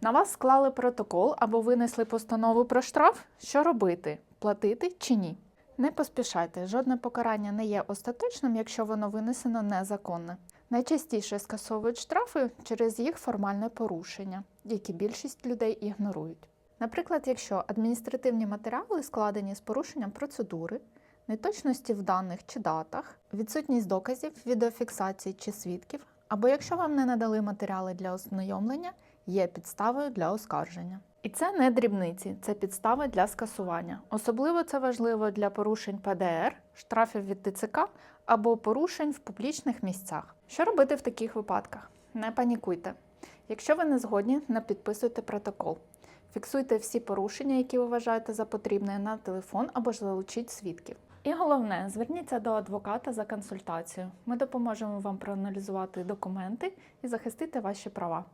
На вас склали протокол або винесли постанову про штраф. Що робити? Платити чи ні? Не поспішайте, жодне покарання не є остаточним, якщо воно винесено незаконне. Найчастіше скасовують штрафи через їх формальне порушення, які більшість людей ігнорують. Наприклад, якщо адміністративні матеріали складені з порушенням процедури, неточності в даних чи датах, відсутність доказів, відеофіксації чи свідків, або якщо вам не надали матеріали для ознайомлення, є підставою для оскарження. І це не дрібниці, це підстави для скасування. Особливо це важливо для порушень ПДР, штрафів від ТЦК або порушень в публічних місцях. Що робити в таких випадках? Не панікуйте. Якщо ви не згодні, не підписуйте протокол. Фіксуйте всі порушення, які ви вважаєте за потрібне на телефон або ж залучіть свідків. І головне, зверніться до адвоката за консультацією. Ми допоможемо вам проаналізувати документи і захистити ваші права.